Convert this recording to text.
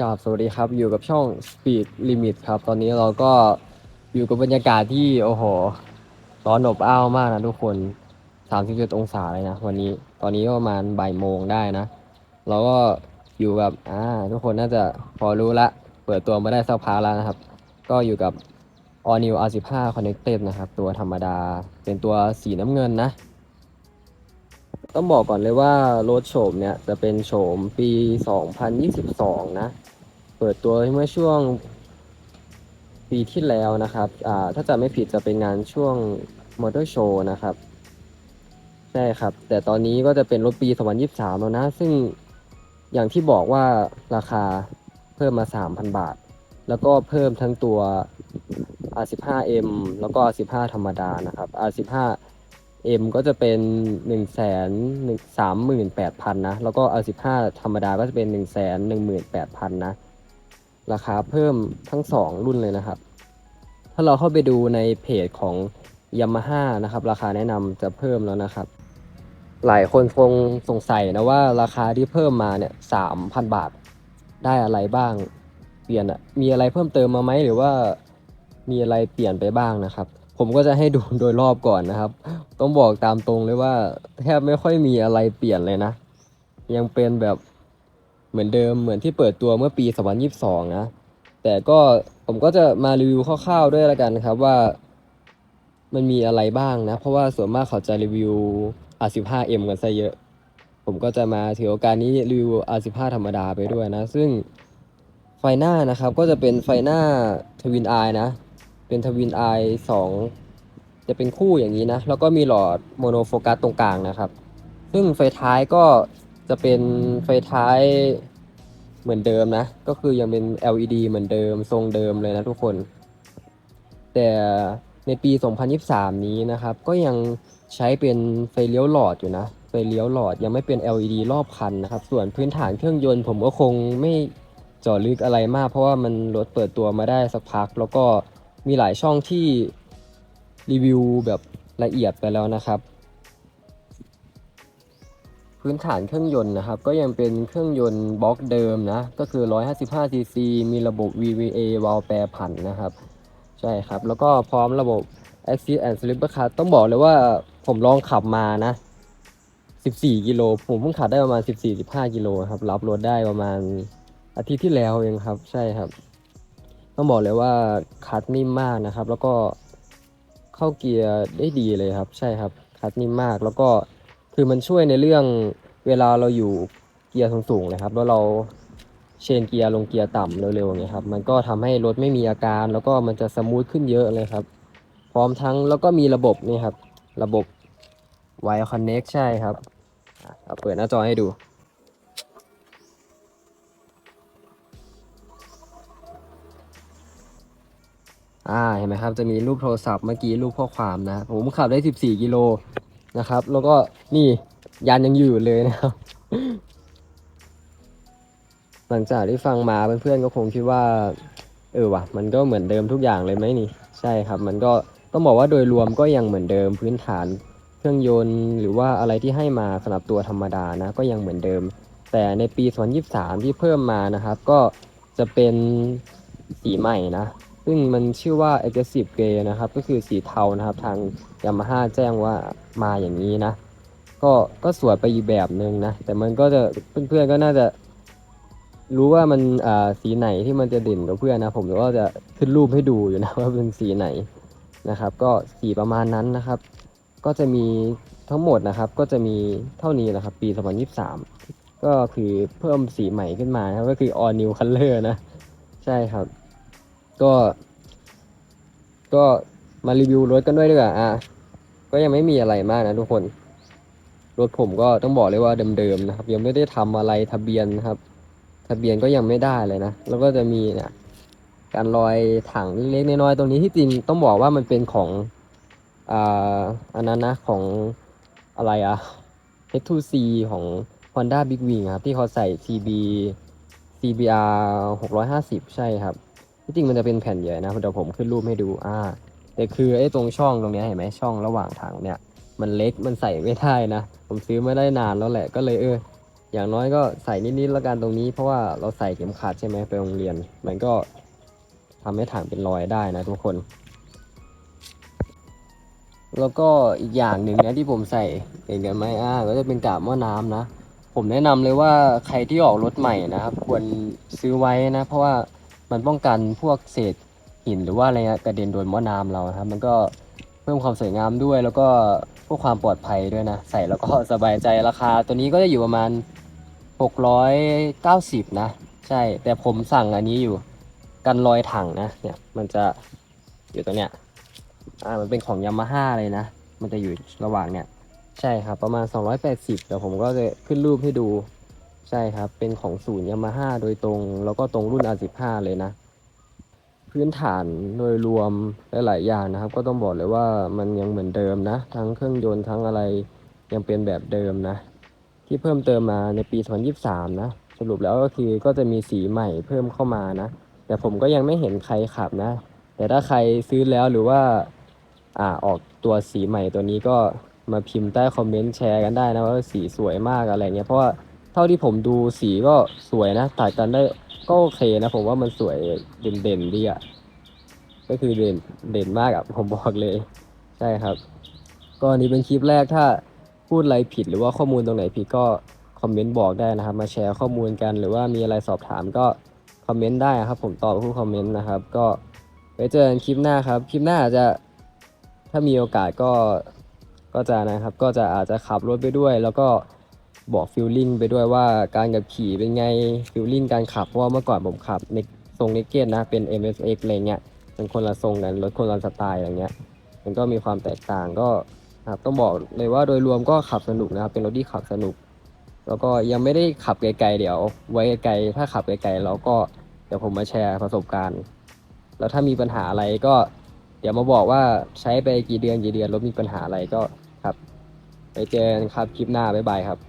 กราบสวัสดีครับอยู่กับช่อง Speed Limit ครับ ตอนนี้เราก็อยู่กับบรรยากาศที่โอ้โหร้อนอบอ้าวมากนะทุกคน37องศาเลยนะวันนี้ตอนนี้ก็ประมาณบ่ายโมงได้นะ เราก็อยู่กับอ่าทุกคนน่าจะพอรู้ละ เปิดตัวมาได้สักพักแล้วนะครับ ก็อยู่กับ All New R15 Connected นะครับ ตัวธรรมดาเป็นตัวสีน้ำเงินนะ ต้องบอกก่อนเลยว่ารถโฉมเนี่ยจะเป็นโฉมปี 2022 นะ เปิดตัวเมื่อช่วงปีที่แล้วนะครับอ่าถ้าจะไม่ผิดจะเป็นงานช่วงมอเตอร์โชว์นะครับ ใช่ครับ แต่ตอนนี้ก็จะเป็นรถปี 2023 แล้วนะ ซึ่งอย่างที่บอกว่าราคาเพิ่มมา 3,000 บาท แล้วก็เพิ่มทั้งตัว R15M แล้วก็ R15 ธรรมดานะครับ R15 M ก็จะเป็น1นึ่งแสนสามหมื่นแปดพันนะ แล้วก็ R15 ธรรมดาก็จะเป็น1นึ่งแสนหนึ่งหมื่นแปดพันนะ ราคาเพิ่มทั้ง 2 รุ่นเลยนะครับ ถ้าเราเข้าไปดูในเพจของ Yamaha นะครับ ราคาแนะนำจะเพิ่มแล้วนะครับ หลายคนคงสงสัยนะว่าราคาที่เพิ่มมาเนี่ยสามพันบาทได้อะไรบ้าง เปลี่ยนอะมีอะไรเพิ่มเติมมาไหมหรือว่ามีอะไรเปลี่ยนไปบ้างนะครับ ผมก็จะให้ดูโดยรอบก่อนนะครับ ต้องบอกตามตรงเลยว่าแทบไม่ค่อยมีอะไรเปลี่ยนเลยนะ ยังเป็นแบบ มือนเดิมเหมือนที่เปิดตัวเมื่อปี 2022 นะ แต่ก็ผมก็จะมารีวิวคร่าวๆด้วยละกันครับว่ามันมีอะไรบ้างนะ เพราะว่าส่วนมากเขาจะรีวิว R15M กันซะเยอะ ผมก็จะมาถือโอกาสนี้รีวิว R15 ธรรมดาไปด้วยนะ ซึ่งไฟหน้านะครับก็จะเป็นไฟหน้าทวินไอนะ เป็นทวินไอสองจะเป็นคู่อย่างนี้นะ แล้วก็มีหลอดโมโนโฟกัสตรงกลางนะครับ ซึ่งไฟท้ายก็ จะเป็นไฟท้ายเหมือนเดิมนะ ก็คือยังเป็น LED เหมือนเดิมทรงเดิมเลยนะทุกคน แต่ในปี 2023 นี้นะครับ ก็ยังใช้เป็นไฟเลี้ยวหลอดอยู่นะ ไฟเลี้ยวหลอดยังไม่เป็น LED รอบคันนะครับ ส่วนพื้นฐานเครื่องยนต์ผมก็คงไม่เจาะลึกอะไรมาก เพราะว่ามันรถเปิดตัวมาได้สักพัก แล้วก็มีหลายช่องที่รีวิวแบบละเอียดไปแล้วนะครับ พื้นฐานเครื่องยนต์นะครับ ก็ยังเป็นเครื่องยนต์บล็อกเดิมนะ ก็คือ 155cc มีระบบ VVA วาล์วแปรผันนะครับ ใช่ครับ แล้วก็พร้อมระบบ Assist and Slipper Cut ต้องบอกเลยว่าผมลองขับมานะ 14 กิโล ผมเพิ่งขับได้ประมาณ 14-15 กิโลครับ รับรถได้ประมาณอาทิตย์ที่แล้วเองครับ ใช่ครับ ต้องบอกเลยว่าคัดนิ่มมากนะครับ แล้วก็เข้าเกียร์ได้ดีเลยครับ ใช่ครับ คัดนิ่มมาก แล้วก็ คือมันช่วยในเรื่องเวลาเราอยู่เกียร์สูงๆนะครับ แล้วเราเชนเกียร์ลงเกียร์ต่ำเร็วๆอย่างเงี้ยครับ มันก็ทำให้รถไม่มีอาการ แล้วก็มันจะสมูทขึ้นเยอะเลยครับ พร้อมทั้งแล้วก็มีระบบนี่ครับ ระบบ Wire Connect ใช่ครับเอาเปิดหน้าจอให้ดู อ่าเห็นไหมครับ จะมีรูปโทรศัพท์เมื่อกี้รูปข้อความนะ ผมขับได้ 14 กิโล นะครับ แล้วก็นี่ยันยังอยู่เลยนะครับ หลังจากที่ฟังมาเพื่อนๆก็คงคิดว่า เออว่ะ มันก็เหมือนเดิมทุกอย่างเลยไหมนี่ ใช่ครับ มันก็ต้องบอกว่าโดยรวมก็ยังเหมือนเดิมพื้นฐานเครื่องยนต์ หรือว่าอะไรที่ให้มาสำหรับตัวธรรมดานะ ก็ยังเหมือนเดิม แต่ในปี 2023 ที่เพิ่มมานะครับ ก็จะเป็นสีใหม่นะ ซึ่งมันชื่อว่า aggressive gray นะครับ ก็คือสีเทานะครับ ทาง Yamaha แจ้งว่ามาอย่างนี้นะ ก็ก็สวยไปอีกแบบหนึ่งนะ แต่มันก็จะเพื่อนๆก็น่าจะรู้ว่ามันอ่าสีไหนที่มันจะเด่นกว่าเพื่อนนะ ผมก็จะขึ้นรูปให้ดูอยู่นะว่าเป็นสีไหนนะครับ ก็สีประมาณนั้นนะครับ ก็จะมีทั้งหมดนะครับก็จะมีเท่านี้นะครับ ปี 2023 ก็คือเพิ่มสีใหม่ขึ้นมานะครับก็คือ all new color นะ ใช่ครับ ก็ ก็มารีวิวรถกันด้วยดีกว่าอะก็ยังไม่มีอะไรมากนะทุกคน รถผมก็ต้องบอกเลยว่าเดิมๆนะครับ ยังไม่ได้ทำอะไรทะเบียนนะครับ ทะเบียนก็ยังไม่ได้เลยนะ แล้วก็จะมีเนี่ยการลอยถังเล็กๆน้อยๆตรงนี้ที่จริงต้องบอกว่ามันเป็นของอ่าอันนั้นนะของอะไรอะ H2C ของ Honda Big Wing ครับ ที่เขาใส่ CB CBR 650 ใช่ครับ ที่จริงมันจะเป็นแผ่นใหญ่นะเดี๋ยวผมขึ้นรูปให้ดูอ่าแต่คือไอ้ตรงช่องตรงนี้เห็นไหมช่องระหว่างถังเนี่ยมันเล็กมันใส่ไม่ได้นะ ผมซื้อไมาได้นานแล้วแหละก็เลยเออ อย่างน้อยก็ใส่นิดๆแล้วกันตรงนี้ เพราะว่าเราใส่เข็มขัดใช่ไหมไปโรงเรียน มันก็ทำให้ถังเป็นรอยได้นะทุกคน แล้วก็อีกอย่างหนึ่งนะที่ผมใส่เห็นกันไหมอ่าก็จะเป็นกาบหม้อน้ำนะ ผมแนะนำเลยว่าใครที่ออกรถใหม่นะครับ ควรซื้อไว้นะ เพราะว่า มันป้องกันพวกเศษหินหรือว่าอะไรเงี้ยกระเด็นโดนหม้อน้ำเรานะครับ มันก็เพิ่มความสวยงามด้วย แล้วก็เพื่อความปลอดภัยด้วยนะ ใส่แล้วก็สบายใจราคา ตัวนี้ก็จะอยู่ประมาณ 690 นะ ใช่ แต่ผมสั่งอันนี้อยู่กันรอยถังนะ เนี่ยมันจะอยู่ตรงเนี้ยอ่ามันเป็นของยามาฮ่าเลยนะ มันจะอยู่ระหว่างเนี่ย ใช่ครับ ประมาณ 280เดี๋ยวผมก็จะขึ้นรูปให้ดู ใช่ครับ เป็นของศูนย์ยามาฮ่าโดยตรง แล้วก็ตรงรุ่น R15 เลยนะ พื้นฐานโดยรวมหลายๆอย่างนะครับ ก็ต้องบอกเลยว่ามันยังเหมือนเดิมนะ ทั้งเครื่องยนต์ทั้งอะไรยังเป็นแบบเดิมนะ ที่เพิ่มเติมมาในปี 2023 นะ สรุปแล้วก็คือก็จะมีสีใหม่เพิ่มเข้ามานะ แต่ผมก็ยังไม่เห็นใครขับนะ แต่ถ้าใครซื้อแล้วหรือว่าอ่าออกตัวสีใหม่ตัวนี้ก็มาพิมพ์ใต้คอมเมนต์แชร์กันได้นะว่าสีสวยมากอะไรเงี้ยเพราะว่า ท่าที่ผมดูสีก็สวยนะตัดกันได้ก็โอเคนะ ผมว่ามันสวยเด่นเด่นๆดีอะก็คือเด่นเด่นมากอะผมบอกเลย ใช่ครับ ก็อันนี้เป็นคลิปแรกถ้าพูดอะไรผิดหรือว่าข้อมูลตรงไหนผิดก็คอมเมนต์บอกได้นะครับ มาแชร์ข้อมูลกันหรือว่ามีอะไรสอบถามก็คอมเมนต์ได้ครับผมตอบผู้คอมเมนต์นะครับ ก็ไว้เจอกันคลิปหน้าครับ คลิปหน้าอาจจะถ้ามีโอกาสก็ก็จะนะครับ ก็จะอาจจะขับรถไปด้วย แล้วก็ บอกฟิลลิ่งไปด้วยว่าการขับขี่เป็นไงฟิลลิ่งการขับเพราะว่าเมื่อก่อนผมขับในทรงเนกเก็ตนะเป็น MSX อะไรเงี้ยเป็นคนละทรงกันรถคนละสไตล์อะไรเงี้ย มันก็มีความแตกต่างก็ครับต้องบอกเลยว่าโดยรวมก็ขับสนุกนะครับเป็นรถที่ขับสนุก แล้วก็ยังไม่ได้ขับไกลๆเดี๋ยว ไว้ไกลๆถ้าขับไกลๆแล้วก็เดี๋ยวผมมาแชร์ประสบการณ์ แล้วถ้ามีปัญหาอะไรก็ เดี๋ยวมาบอกว่าใช้ไปกี่เดือนกี่เดือนรถมีปัญหาอะไรก็ครับ ไปเจอกันครับคลิปหน้าบ๊ายบายครับ